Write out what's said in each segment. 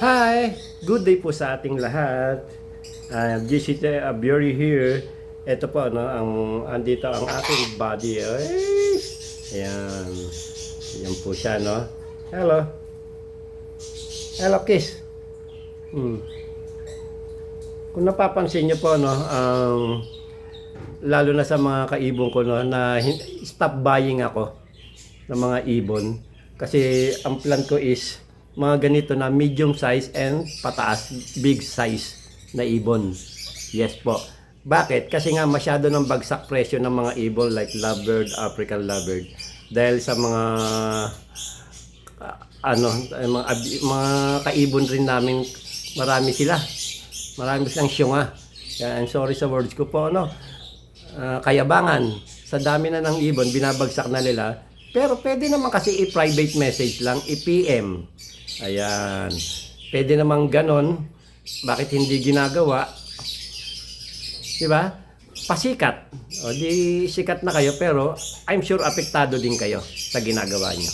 Hi! Good day po sa ating lahat. Uh, GCT Aburi here. Ito po, ano, ang, andito ang aking body. Ay! Ayan. Yan po siya, no? Hello. Hello, kiss. Hmm. Kung napapansin niyo po, no, ang lalo na sa mga kaibon ko, no, na stop buying ako ng mga ibon. Kasi ang plan ko is mga ganito na medium size and pataas, big size na ibon. Yes po. Bakit? Kasi nga masyado ng bagsak presyo ng mga ibon like lovebird, African lovebird. Dahil sa mga ah, ano, mga, mga kaibon rin namin marami sila. Marami silang syunga. Kaya I'm sorry sa words ko po, ano. Ah, kayabangan. Sa dami na ng ibon, binabagsak na nila. Pero pwede naman kasi i-private message lang, i-PM. Ayan. Pwede namang ganon. Bakit hindi ginagawa? Di ba? Pasikat. O di sikat na kayo pero I'm sure apektado din kayo sa ginagawa nyo.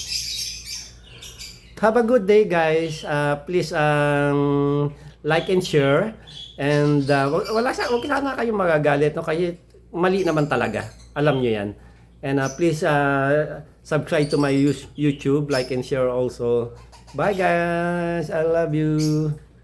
Have a good day guys. Uh, please um, like and share. And uh, wala sa, wag sana kayong magagalit. No? Kasi mali naman talaga. Alam nyo yan. And uh, please uh, subscribe to my YouTube. Like and share also. Bye guys. I love you.